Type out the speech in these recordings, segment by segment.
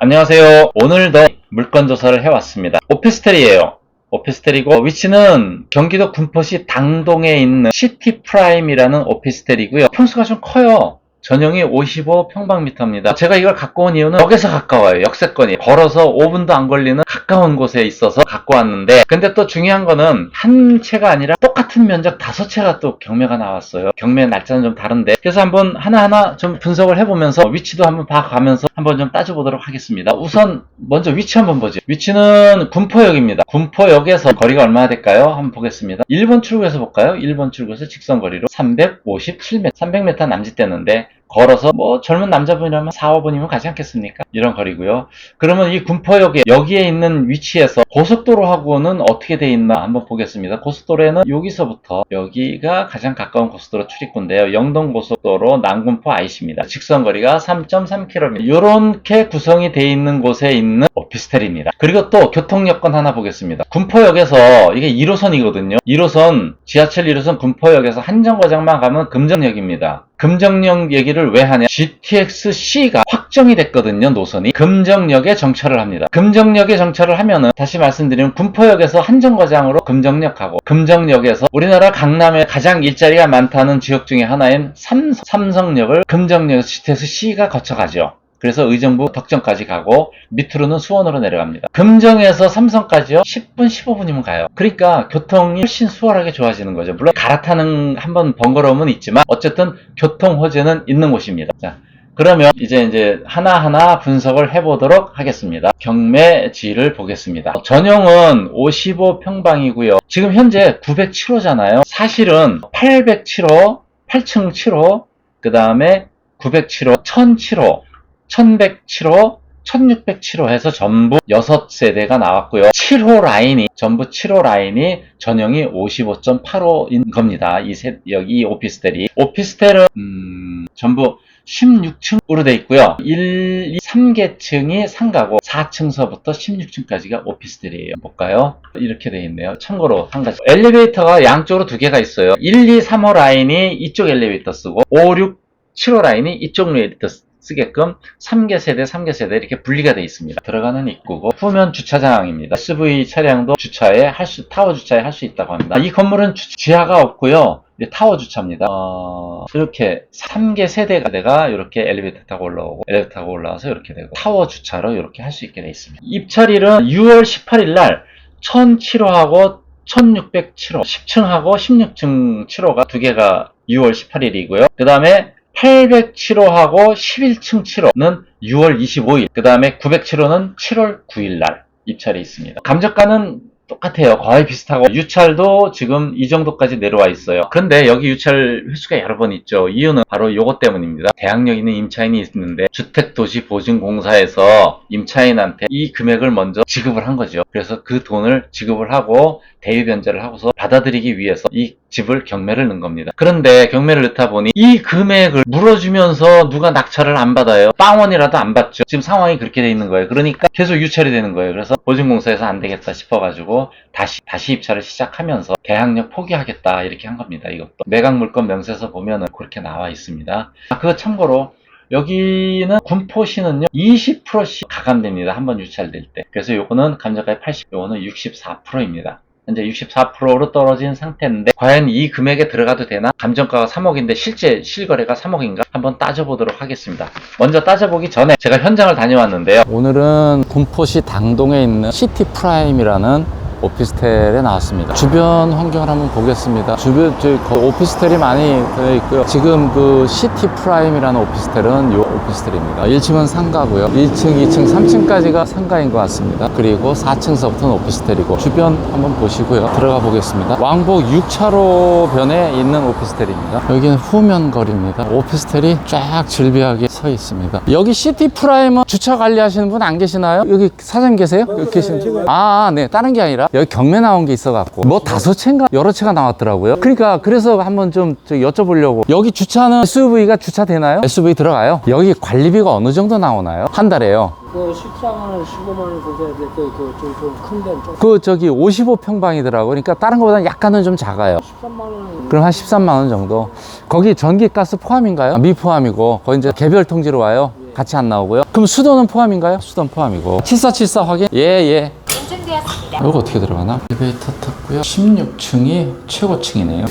안녕하세요. 오늘도 물건 조사를 해왔습니다. 오피스텔이에요. 오피스텔이고 위치는 경기도 군포시 당동에 있는 시티 프라임이라는 오피스텔이고요. 평수가 좀 커요. 전용이 55평방미터입니다. 제가 이걸 갖고 온 이유는 역에서 가까워요. 역세권이. 걸어서 5분도 안 걸리는 가까운 곳에 있어서 갖고 왔는데 근데 또 중요한 거는 한 채가 아니라 똑같은 면적 다섯 채가 또 경매가 나왔어요. 경매 날짜는 좀 다른데 그래서 한번 하나하나 좀 분석을 해보면서 위치도 한번 봐가면서 한번 좀 따져보도록 하겠습니다. 우선 먼저 위치 한번 보죠. 위치는 군포역입니다. 군포역에서 거리가 얼마나 될까요? 한번 보겠습니다. 1번 출구에서 볼까요? 1번 출구에서 직선 거리로 357m, 300m 남짓되는데 걸어서 뭐 젊은 남자분이라면 4, 5분이면 가지 않겠습니까? 이런 거리고요. 그러면 이 군포역에 여기에 있는 위치에서 고속도로하고는 어떻게 돼 있나 한번 보겠습니다. 고속도로에는 여기서부터 여기가 가장 가까운 고속도로 출입구인데요. 영동고속도로 남군포 IC입니다. 직선 거리가 3.3km. 이렇게 구성이 돼 있는 곳에 있는 오피스텔입니다. 그리고 또 교통 여건 하나 보겠습니다. 군포역에서 이게 1호선이거든요. 1호선 지하철 1호선 군포역에서 한 정거장만 가면 금정역입니다. 금정역 얘기를 왜 하냐? GTX-C가 확정이 됐거든요, 노선이. 금정역에 정차를 합니다. 금정역에 정차를 하면은, 다시 말씀드리면, 군포역에서 한정거장으로 금정역 가고, 금정역에서 우리나라 강남에 가장 일자리가 많다는 지역 중에 하나인 삼성, 삼성역을 금정역에서 GTX-C가 거쳐가죠. 그래서 의정부 덕정까지 가고 밑으로는 수원으로 내려갑니다. 금정에서 삼성까지요 10분 15분이면 가요. 그러니까 교통이 훨씬 수월하게 좋아지는 거죠. 물론 갈아타는 한번 번거로움은 있지만 어쨌든 교통 호재는 있는 곳입니다. 자, 그러면 이제 이제 하나하나 분석을 해보도록 하겠습니다. 경매지를 보겠습니다. 전용은 55평방이고요. 지금 현재 907호잖아요. 사실은 807호, 8층 7호, 그 다음에 907호, 1007호, 1107호, 1607호 해서 전부 6세대가 나왔고요. 7호 라인이, 전부 7호 라인이 전용이 55.85인 겁니다. 이 세, 여기 이 오피스텔이. 오피스텔은, 음, 전부 16층으로 돼 있고요. 1, 2, 3계층이 상가고 4층서부터 16층까지가 오피스텔이에요. 볼까요? 이렇게 돼 있네요. 참고로 한 가지. 엘리베이터가 양쪽으로 두 개가 있어요. 1, 2, 3호 라인이 이쪽 엘리베이터 쓰고 5, 6, 7호 라인이 이쪽 엘리베이터 쓰- 쓰게끔 3개 세대, 3개 세대 이렇게 분리가 되어 있습니다. 들어가는 입구고 후면 주차장입니다. SUV 차량도 주차에 할 수, 타워 주차에 할 수 있다고 합니다. 이 건물은 주- 지하가 없고요. 타워 주차입니다. 어, 이렇게 3개 세대가 내가 이렇게 엘리베이터 타고 올라오고 엘리베이터 타고 올라와서 이렇게 되고 타워 주차로 이렇게 할 수 있게 되어 있습니다. 입찰일은 6월 18일 날 1007호하고 1607호 10층하고 16층 7호가 두 개가 6월 18일이고요. 그 다음에 807호하고 11층 7호는 6월 25일, 그 다음에 907호는 7월 9일 날 입찰이 있습니다. 감정가는 똑같아요. 거의 비슷하고 유찰도 지금 이 정도까지 내려와 있어요. 그런데 여기 유찰 횟수가 여러 번 있죠. 이유는 바로 요것 때문입니다. 대학력 있는 임차인이 있는데 주택도시보증공사에서 임차인한테 이 금액을 먼저 지급을 한 거죠. 그래서 그 돈을 지급을 하고 대위 변제를 하고서 받아들이기 위해서 이 집을 경매를 넣은 겁니다. 그런데 경매를 넣다 보니 이 금액을 물어주면서 누가 낙찰을 안 받아요. 빵원이라도 안 받죠. 지금 상황이 그렇게 돼 있는 거예요. 그러니까 계속 유찰이 되는 거예요. 그래서 보증공사에서 안 되겠다 싶어가지고 다시 다시 입찰을 시작하면서 계약력 포기하겠다 이렇게 한 겁니다. 이것도 매각 물건 명세서 보면은 그렇게 나와 있습니다. 아, 그거 참고로 여기는 군포시는요 20%씩 가감됩니다. 한 번 유찰될 때. 그래서 요거는 감정가의 80, 요거는 64%입니다. 현재 64%로 떨어진 상태인데 과연 이 금액에 들어가도 되나? 감정가가 3억인데 실제 실거래가 3억인가? 한번 따져보도록 하겠습니다. 먼저 따져보기 전에 제가 현장을 다녀왔는데요. 오늘은 군포시 당동에 있는 시티 프라임이라는 오피스텔에 나왔습니다. 주변 환경을 한번 보겠습니다. 주변 저 거- 오피스텔이 많이 되어 있고요. 지금 그 시티 프라임이라는 오피스텔은 이 오피스텔입니다. 1층은 상가고요. 1층, 2층, 3층까지가 상가인 것 같습니다. 그리고 4층서부터는 오피스텔이고 주변 한번 보시고요. 들어가 보겠습니다. 왕복 6차로 변에 있는 오피스텔입니다. 여기는 후면 거리입니다. 오피스텔이 쫙 질비하게 서 있습니다. 여기 시티 프라임은 주차 관리하시는 분 안 계시나요? 여기 사장님 계세요? 여기 계시는 아, 아, 네. 다른 게 아니라 여기 경매 나온 게 있어갖고 뭐 다섯 채인가 여러 채가 나왔더라고요. 그러니까 그래서 한번 좀저 여쭤보려고 여기 주차는 SUV가 주차되나요? SUV 들어가요? 여기 관리비가 어느 정도 나오나요? 한 달에요? 그 14만 원, 15만 원 정도 해야 될 그, 그, 좀, 좀큰 데는 좀. 그 저기 55평방이더라고요. 그러니까 다른 것보다는 약간은 좀 작아요. 13만 원. 그럼 한 13만 원 정도. 거기 전기 가스 포함인가요? 아, 미포함이고 거기 이제 개별 통지로 와요. 같이 안 나오고요. 그럼 수도는 포함인가요? 수도는 포함이고. 7474 확인? 예, 예. 인증되었습니다. 이거 어떻게 들어가나? 엘리베이터 탔고요. 16층이 최고층이네요.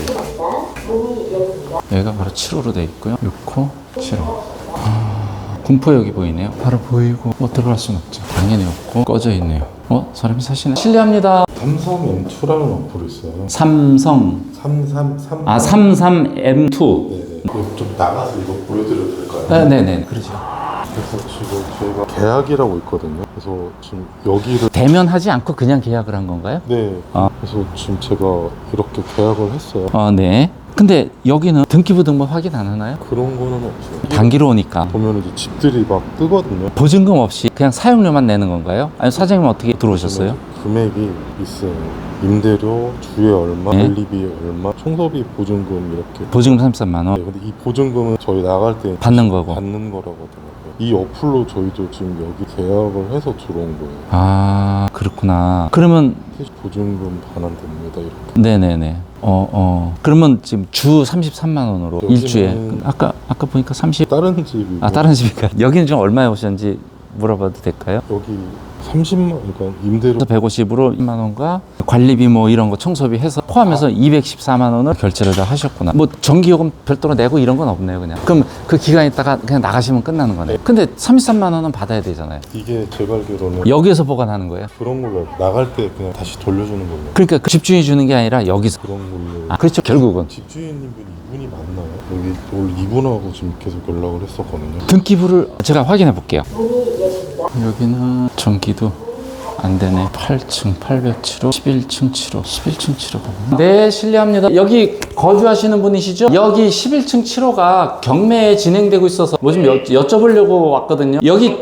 여기가 바로 7호로 돼 있고요. 6호, 7호. 아, 군포역이 보이네요. 바로 보이고 뭐 들어갈 순 없죠. 당연히 없고 꺼져 있네요. 어? 사람이 사시네. 실례합니다. 삼성 M2라는 어플이 있어요. 삼성 333. 아 33M2. 네네. 이거 좀 나가서 이거 보여드려도 될까요? 네, 네, 네. 그러죠. 그래서 지금 저희가 계약이라고 있거든요. 그래서 지금 여기를 대면하지 않고 그냥 계약을 한 건가요? 네. 아. 그래서 지금 제가 이렇게 계약을 했어요. 아, 네. 근데 여기는 등기부 등본 확인 안 하나요? 그런 거는 없어요. 단기로 오니까. 보면 이제 집들이 막 뜨거든요. 보증금 없이 그냥 사용료만 내는 건가요? 아니 사장님 어떻게 들어오셨어요? 금액이 있어요. 임대료, 주에 얼마, 네. 관리비 얼마, 청소비 보증금 이렇게. 보증금 33만 원 네, 근데 이 보증금은 저희 나갈 때 받는 거고. 받는 거라고 하더라고요. 이 어플로 저희도 지금 여기 계약을 해서 들어온 거예요. 아 그렇구나. 그러면 보증금 반환됩니다. 이렇게. 네네네. 어 어. 그러면 지금 주 33만 원으로 여기는- 일주에 아까 아까 보니까 30. 다른 집이고 아 다른 집이니까 여기는 좀 얼마에 오셨는지 물어봐도 될까요? 여기 30만 그러니까 임대료 그래서 150으로 2만 원과 관리비 뭐 이런 거 청소비 해서 포함해서 214만 원을 결제를 다 하셨구나. 뭐 전기요금 별도로 내고 이런 건 없네요, 그냥. 그럼 그 기간 있다가 그냥 나가시면 끝나는 거네요. 근데 33만 원은 받아야 되잖아요. 이게 제가 알기로는 여기에서 보관하는 거예요. 그런 걸로 나갈 때 그냥 다시 돌려주는 걸로 그러니까 그 집주인이 주는 게 아니라 여기서. 그런 걸로 아, 그렇죠. 결국은. 집주인님 분이 이분이 맞나요? 여기 원래 이분하고 지금 계속 연락을 했었거든요. 등기부를 제가 확인해 볼게요. 여기는 전기도 안 되네. 8층 807호, 11층 7호, 11층 7호가. 네, 실례합니다. 여기 거주하시는 분이시죠? 여기 11층 7호가 경매에 진행되고 있어서 뭐 좀 여쭤보려고 왔거든요. 여기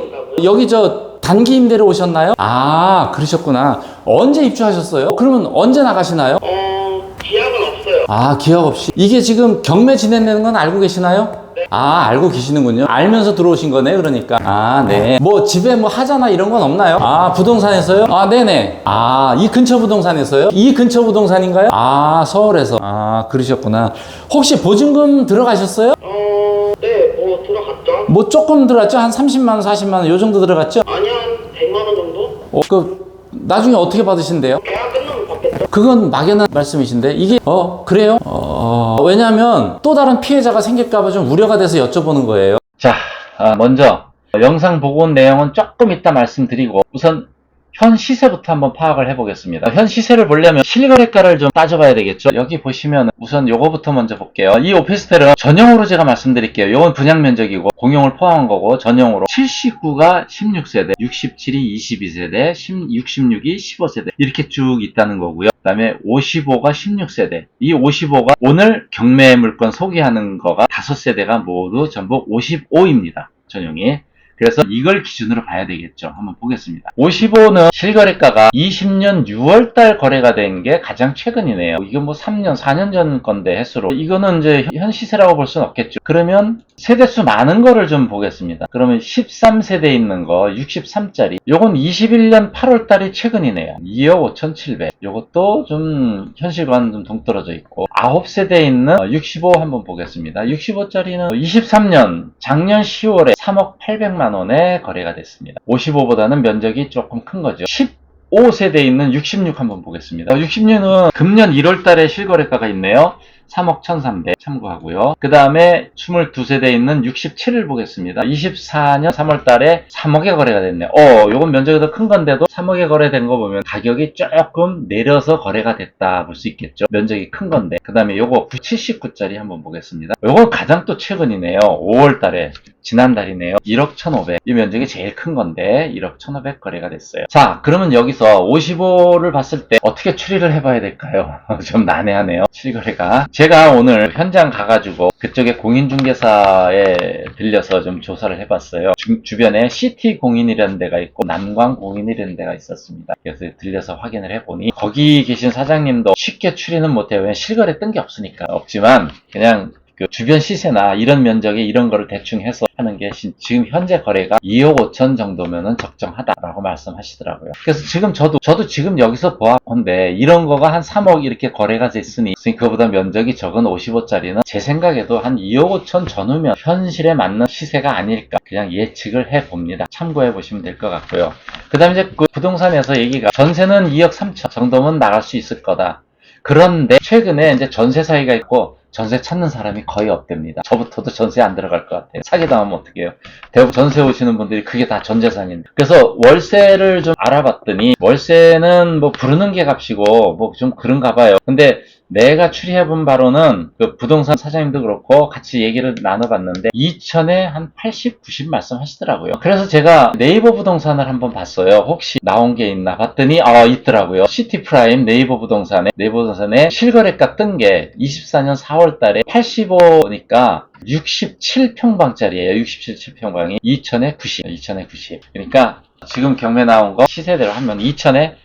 여기 저 단기 임대로 오셨나요? 아, 그러셨구나. 언제 입주하셨어요? 그러면 언제 나가시나요? 어, 기약은 없어요. 아, 기억 없이. 이게 지금 경매 진행되는 건 알고 계시나요? 아, 알고 계시는군요. 알면서 들어오신 거네, 그러니까. 아, 네. 뭐, 집에 뭐 하자나 이런 건 없나요? 아, 부동산에서요? 아, 네네. 아, 이 근처 부동산에서요? 이 근처 부동산인가요? 아, 서울에서. 아, 그러셨구나. 혹시 보증금 들어가셨어요? 어, 네, 뭐 들어갔죠? 뭐 조금 들어갔죠? 한 30만원, 40만원, 요 정도 들어갔죠? 아니 한 100만 원 정도? 어, 그, 나중에 어떻게 받으신대요? 계약 받겠죠? 그건 막연한 말씀이신데 이게 어 그래요? 어 왜냐하면 또 다른 피해자가 생길까봐 좀 우려가 돼서 여쭤보는 거예요. 자, 아, 먼저 영상 보고 온 내용은 조금 이따 말씀드리고 우선 현 시세부터 한번 파악을 해보겠습니다. 현 시세를 보려면 실거래가를 좀 따져봐야 되겠죠. 여기 보시면 우선 요거부터 먼저 볼게요. 이 오피스텔은 전용으로 제가 말씀드릴게요. 요건 분양 면적이고 공용을 포함한 거고 전용으로 79가 16세대, 67이 22세대, 66이 15세대 이렇게 쭉 있다는 거고요. 그 다음에 55가 16세대. 이 55가 오늘 경매 물건 소개하는 거가 5세대가 모두 전부 55입니다. 전용이. 그래서 이걸 기준으로 봐야 되겠죠. 한번 보겠습니다. 55는 실거래가가 20년 6월달 거래가 된 게 가장 최근이네요. 이건 뭐 3년, 4년 전 건데 횟수로. 이거는 이제 현 시세라고 볼 수는 없겠죠. 그러면 세대수 많은 거를 좀 보겠습니다. 그러면 13세대 있는 거 63짜리. 요건 21년 8월달이 최근이네요. 2억 5,700. 요것도 좀 현실과는 좀 동떨어져 있고 9세대 있는 65 한번 보겠습니다. 65짜리는 23년 작년 10월에 3억 800만 원에 거래가 됐습니다. 55보다는 면적이 조금 큰 거죠. 15세대 있는 66 한번 보겠습니다. 66은 금년 1월 달에 실거래가가 있네요. 3억 1300 참고하고요. 그 다음에 22세대 있는 67을 보겠습니다. 24년 3월 달에 3억에 거래가 됐네요. 어, 요건 면적이 더 큰 건데도 3억에 거래된 거 보면 가격이 조금 내려서 거래가 됐다 볼 수 있겠죠. 면적이 큰 건데. 그 다음에 요거 79짜리 한번 보겠습니다. 요건 가장 또 최근이네요. 5월 달에. 지난달이네요. 1억 1,500. 이 면적이 제일 큰 건데 1억 1,500 거래가 됐어요. 자, 그러면 여기서 55를 봤을 때 어떻게 추리를 해봐야 될까요? 좀 난해하네요. 실거래가. 제가 오늘 현장 가가지고 그쪽에 공인중개사에 들려서 좀 조사를 해봤어요. 주, 주변에 CT 공인이라는 데가 있고 남광 공인이라는 데가 있었습니다. 그래서 들려서 확인을 해보니 거기 계신 사장님도 쉽게 추리는 못해요. 왜 실거래 뜬 게 없으니까. 없지만 그냥 그 주변 시세나 이런 면적에 이런 거를 대충 해서 하는 게 시- 지금 현재 거래가 2억 5천 정도면은 적정하다라고 말씀하시더라고요. 그래서 지금 저도 저도 지금 여기서 보아본데 이런 거가 한 3억 이렇게 거래가 됐으니 그보다 면적이 적은 55짜리는 제 생각에도 한 2억 5천 전후면 현실에 맞는 시세가 아닐까 그냥 예측을 해 봅니다. 참고해 보시면 될 것 같고요. 그다음에 이제 그 부동산에서 얘기가 전세는 2억 3천 정도면 나갈 수 있을 거다. 그런데 최근에 이제 전세 사기가 있고 전세 찾는 사람이 거의 없답니다. 저부터도 전세 안 들어갈 것 같아요. 사기당하면 어떡해요. 대부분 전세 오시는 분들이 그게 다 전 재산인데. 그래서 월세를 좀 알아봤더니 월세는 뭐 부르는 게 값이고 뭐 좀 그런가 봐요. 근데 내가 추리해본 바로는 그 부동산 사장님도 그렇고 같이 얘기를 나눠봤는데 2천에 한 80, 90 말씀하시더라고요. 그래서 제가 네이버 부동산을 한번 봤어요. 혹시 나온 게 있나 봤더니 어 있더라고요. 시티 프라임 네이버 부동산에 네이버 부동산에 실거래가 뜬 게 24년 4월 달에 85니까 67평방짜리예요. 67평방이 2천에 90, 2천에 90. 그러니까 지금 경매 나온 거 시세대로 하면 2천에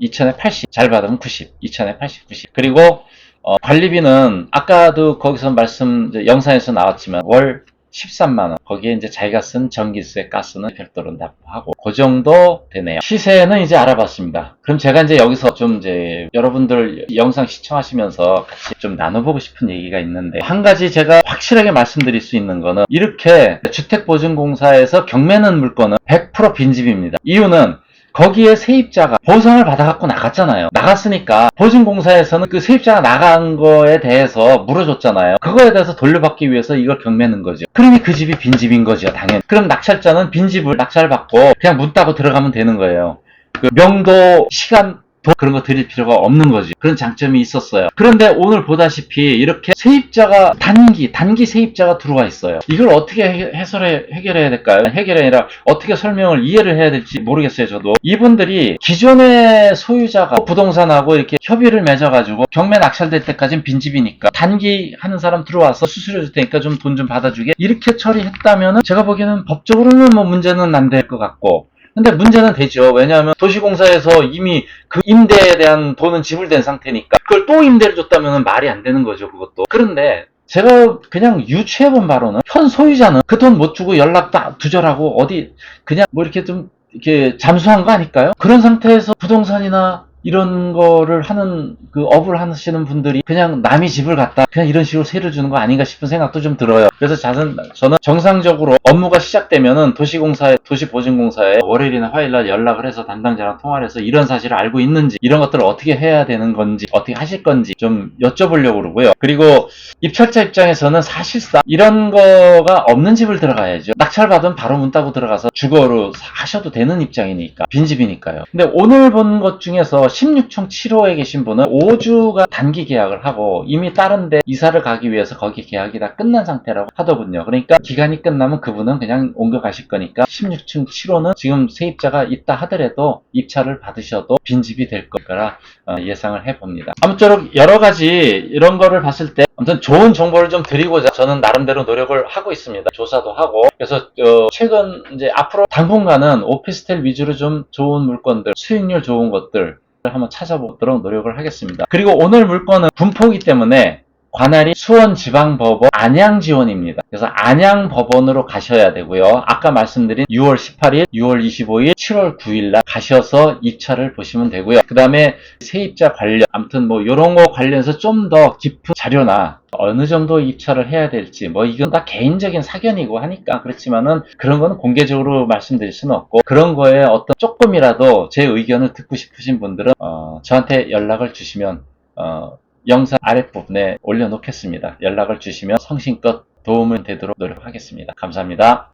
2천에 80, 잘 받으면 90, 2천에 80, 90. 그리고 어, 관리비는 아까도 거기서 말씀 영상에서 나왔지만 월 13만원. 거기에 이제 자기가 쓴 전기세, 가스는 별도로 납부하고 그 정도 되네요. 시세는 이제 알아봤습니다. 그럼 제가 이제 여기서 좀 이제 여러분들 영상 시청하시면서 같이 좀 나눠보고 싶은 얘기가 있는데 한 가지 제가 확실하게 말씀드릴 수 있는 거는 이렇게 주택보증공사에서 경매는 물건은 100% 빈집입니다. 이유는 거기에 세입자가 보상을 받아갖고 나갔잖아요. 나갔으니까 보증공사에서는 그 세입자가 나간 거에 대해서 물어줬잖아요. 그거에 대해서 돌려받기 위해서 이걸 경매는 거죠. 그러니 그 집이 빈집인 거죠, 당연히. 그럼 낙찰자는 빈집을 낙찰받고 그냥 문 따고 들어가면 되는 거예요. 그 명도, 시간, 돈 그런 거 드릴 필요가 없는 거지. 그런 장점이 있었어요. 그런데 오늘 보다시피 이렇게 세입자가 단기, 단기 세입자가 들어와 있어요. 이걸 어떻게 해- 해설해, 해결해야 될까요? 해결이 아니라 어떻게 설명을 이해를 해야 될지 모르겠어요, 저도. 이분들이 기존의 소유자가 부동산하고 이렇게 협의를 맺어 가지고 경매 낙찰될 때까지는 빈집이니까 단기 하는 사람 들어와서 수수료 줄 테니까 좀돈좀 받아주게 이렇게 처리했다면은 제가 보기에는 법적으로는 뭐 문제는 안 될 것 같고 근데 문제는 되죠. 왜냐하면 도시공사에서 이미 그 임대에 대한 돈은 지불된 상태니까 그걸 또 임대를 줬다면 말이 안 되는 거죠. 그것도. 그런데 제가 그냥 유추해본 바로는 현 소유자는 그 돈 못 주고 연락 다 두절하고 어디 그냥 뭐 이렇게 좀 이렇게 잠수한 거 아닐까요? 그런 상태에서 부동산이나 이런 거를 하는 그 업을 하시는 분들이 그냥 남이 집을 갖다 그냥 이런 식으로 세를 주는 거 아닌가 싶은 생각도 좀 들어요. 그래서 자선 저는 정상적으로 업무가 시작되면은 도시공사에 도시보증공사에 월요일이나 화요일날 연락을 해서 담당자랑 통화를 해서 이런 사실을 알고 있는지 이런 것들을 어떻게 해야 되는 건지 어떻게 하실 건지 좀 여쭤보려고 그러고요. 그리고 입찰자 입장에서는 사실상 이런 거가 없는 집을 들어가야죠. 낙찰받으면 바로 문 따고 들어가서 주거로 하셔도 되는 입장이니까 빈집이니까요. 근데 오늘 본 것 중에서 16층 7호에 계신 분은 5주가 단기 계약을 하고 이미 다른데 이사를 가기 위해서 거기 계약이 다 끝난 상태라고 하더군요. 그러니까 기간이 끝나면 그분은 그냥 옮겨가실 거니까 16층 7호는 지금 세입자가 있다 하더라도 입찰을 받으셔도 빈집이 될 거라 어, 예상을 해봅니다. 아무쪼록 여러 가지 이런 거를 봤을 때 아무튼 좋은 정보를 좀 드리고자 저는 나름대로 노력을 하고 있습니다. 조사도 하고 그래서 어, 최근 이제 앞으로 당분간은 오피스텔 위주로 좀 좋은 물건들 수익률 좋은 것들 한번 찾아보도록 노력을 하겠습니다. 그리고 오늘 물건은 분포기 때문에 관할이 수원지방법원 안양지원입니다. 그래서 안양법원으로 가셔야 되고요. 아까 말씀드린 6월 18일, 6월 25일, 7월 9일 날 가셔서 입찰을 보시면 되고요. 그 다음에 세입자 관련, 아무튼 뭐 이런 거 관련해서 좀 더 깊은 자료나 어느 정도 입찰을 해야 될지 뭐 이건 다 개인적인 사견이고 하니까 그렇지만은 그런 거는 공개적으로 말씀드릴 수는 없고 그런 거에 어떤 조금이라도 제 의견을 듣고 싶으신 분들은 어, 저한테 연락을 주시면 어, 영상 아랫부분에 올려놓겠습니다. 연락을 주시면 성심껏 도움을 되도록 노력하겠습니다. 감사합니다.